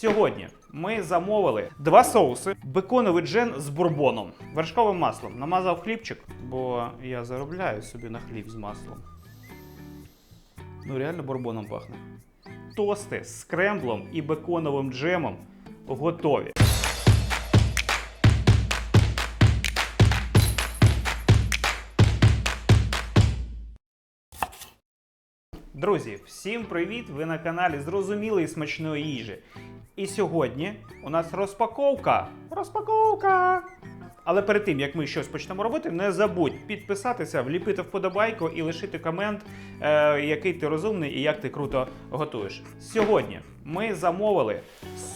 Сьогодні ми замовили два соуси: беконовий джен з бурбоном, вершковим маслом. Намазав хлібчик, бо я заробляю собі на хліб з маслом. Ну, реально бурбоном пахне. Тости з кремблом і беконовим джемом готові. Друзі, всім привіт! Ви на каналі Зрозумілої смачної їжі. І сьогодні у нас розпаковка. Розпаковка! Але перед тим як ми щось почнемо робити, не забудь підписатися, вліпити вподобайку і лишити комент, е, який ти розумний і як ти круто готуєш. Сьогодні ми замовили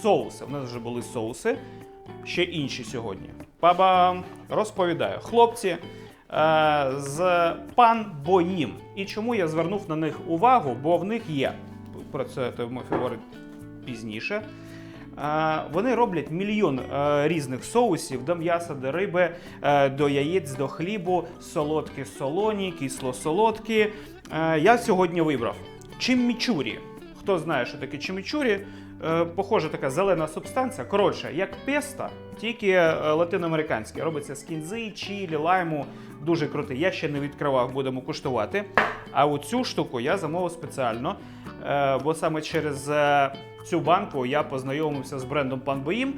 соуси. У нас вже були соуси, ще інші сьогодні. Бабам! Розповідаю, хлопці е, з пан Боїм. І чому я звернув на них увагу? Бо в них є. Про це Тимофій говорить пізніше. Вони роблять мільйон е, різних соусів до м'яса, до риби, е, до яєць, до хлібу, солодкі, солоні, кисло-солодкі. Е, Я сьогодні вибрав чиммічурі. Хто знає, що таке чимічурі? Е, Похожа така зелена субстанція. Коротше, як песто, тільки латиноамериканське. Робиться з кінзи, чілі, лайму. Дуже крутий. Я ще не відкривав, будемо куштувати. А оцю штуку я замовив спеціально, бо саме через цю банку я познайомився з брендом Пан Боїм.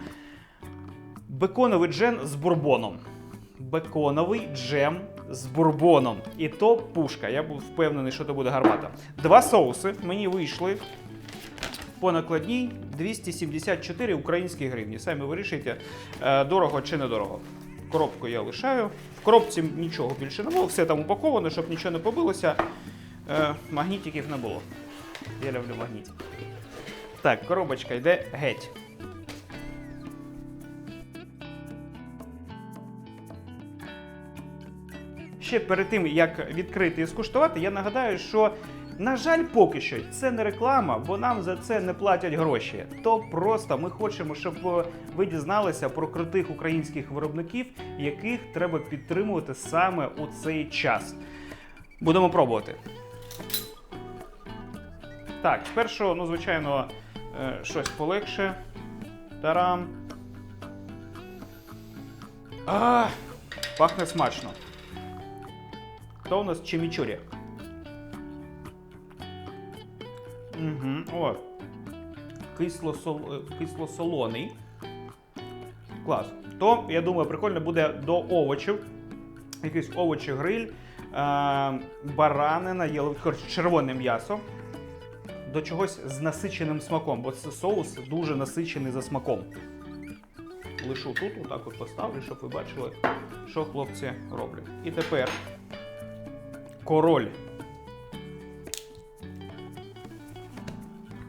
Беконовий джем з бурбоном. Беконовий джем з бурбоном. І то пушка. Я був впевнений, що це буде гармата. Два соуси мені вийшли по накладній 274 українські гривні. Самі вирішуйте, е, дорого чи недорого. Коробку я лишаю. В коробці нічого більше не було, все там упаковано, щоб нічого не побилося. Е, Магнітиків не було. Я люблю магнітики. Так, коробочка йде геть. Ще перед тим, як відкрити і скуштувати, я нагадаю, що, на жаль, поки що це не реклама, бо нам за це не платять гроші. То просто ми хочемо, щоб ви дізналися про крутих українських виробників, яких треба підтримувати саме у цей час. Будемо пробувати. Так, спершу, ну, звичайно, щось полегше. Тарам. А, пахне смачно. То у нас чимічурі. Угу, о. Кисло-сол- е, Кисло-солоний. Клас. То, я думаю, прикольно буде до овочів. Якийсь овочі гриль, е, баранина, є червоне м'ясо. До чогось з насиченим смаком, бо це соус дуже насичений за смаком. Лишу тут, отак от поставлю, щоб ви бачили, що хлопці роблять. І тепер король.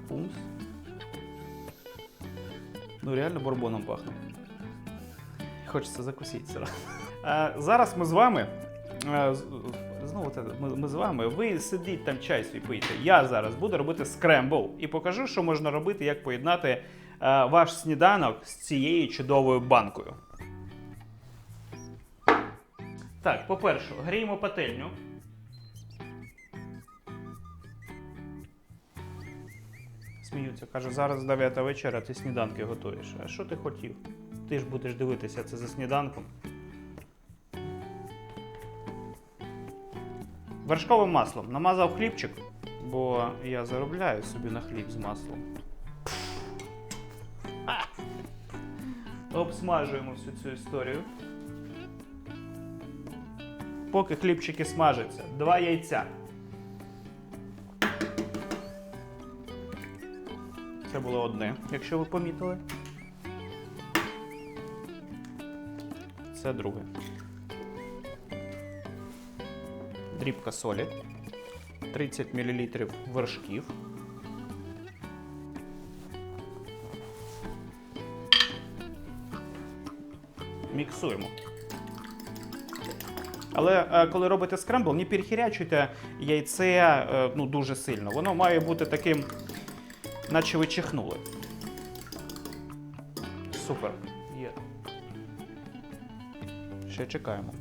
Пумс. Ну, реально бурбоном пахне. Хочеться закусити. Е, Зараз ми з вами. Е, Знову це, ми, ми з вами. Ви сидіть там чай свій пийте. Я зараз буду робити скрембл і покажу, що можна робити, як поєднати е, ваш сніданок з цією чудовою банкою. Так, по-перше, гріємо пательню. Сміються, каже, зараз 9 вечора, ти сніданки готуєш. А що ти хотів? Ти ж будеш дивитися це за сніданком. Вершковим маслом намазав хлібчик, бо я заробляю собі на хліб з маслом. Обсмажуємо всю цю історію. Поки хлібчики смажаться. Два яйця. Це було одне, якщо ви помітили. Це друге. Дрібка солі. 30 мл вершків. Міксуємо. Але е, коли робите скрембл, не перехірячуйте яйце е, ну, дуже сильно. Воно має бути таким, наче ви чихнули. Супер. Є. Ще чекаємо.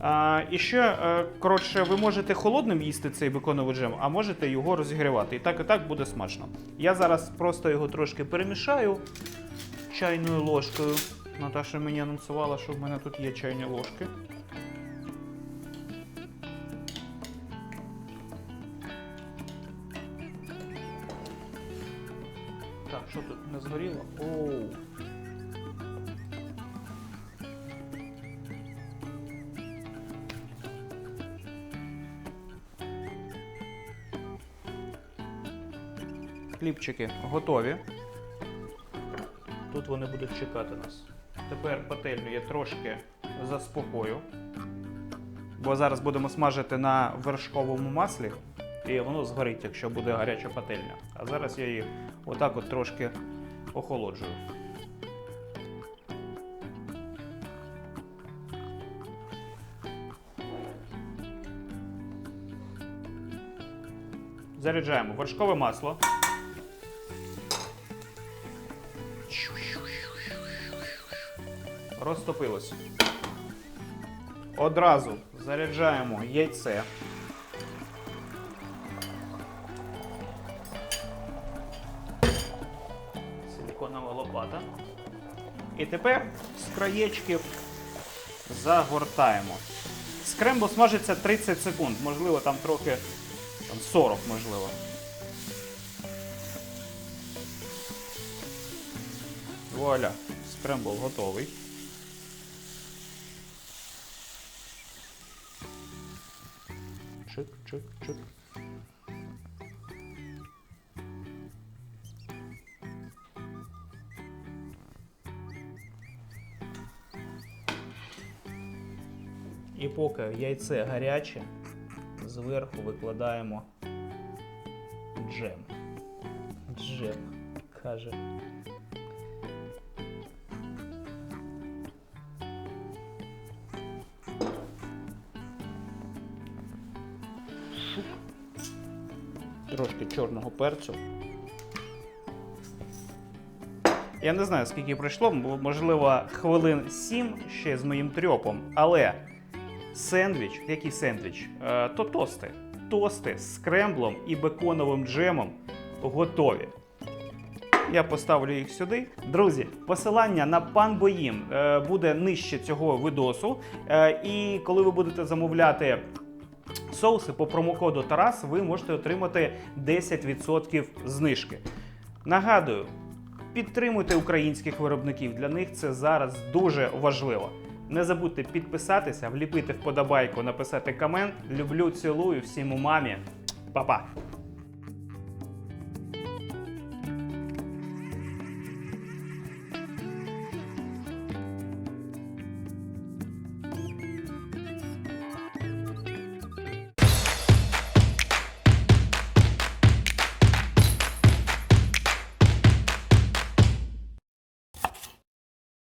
А, і ще, е, коротше, ви можете холодним їсти цей беконовий джем, а можете його розігрівати. І так і так буде смачно. Я зараз просто його трошки перемішаю чайною ложкою. Наташа мені анонсувала, що в мене тут є чайні ложки. Так, що тут не згоріло? Оу. Хлібчики готові. Тут вони будуть чекати нас. Тепер пательню я трошки заспокою. Бо зараз будемо смажити на вершковому маслі, і воно згорить, якщо буде гаряча пательня. А зараз я її отак от трошки охолоджую. Заряджаємо вершкове масло. Розтопилось. Одразу заряджаємо яйце. Силіконова лопата. І тепер з краєчків загортаємо. Скрембл смажиться 30 секунд, можливо, там трохи там 40, можливо. Вуаля, скрембл готовий. Чик, чик, чик. І поки яйце гаряче, зверху викладаємо джем. Джем, каже. Трошки чорного перцю. Я не знаю, скільки пройшло, можливо, хвилин 7 ще з моїм трьопом, але сендвіч, який сендвіч? Е, то тости. Тости з кремблом і беконовим джемом готові. Я поставлю їх сюди. Друзі, посилання на пан Боїм е, буде нижче цього видосу. Е, і коли ви будете замовляти соуси по промокоду Тарас, ви можете отримати 10% знижки. Нагадую, підтримуйте українських виробників. Для них це зараз дуже важливо. Не забудьте підписатися, вліпити вподобайку, написати комент. Люблю, цілую, всім у мамі. Па-па!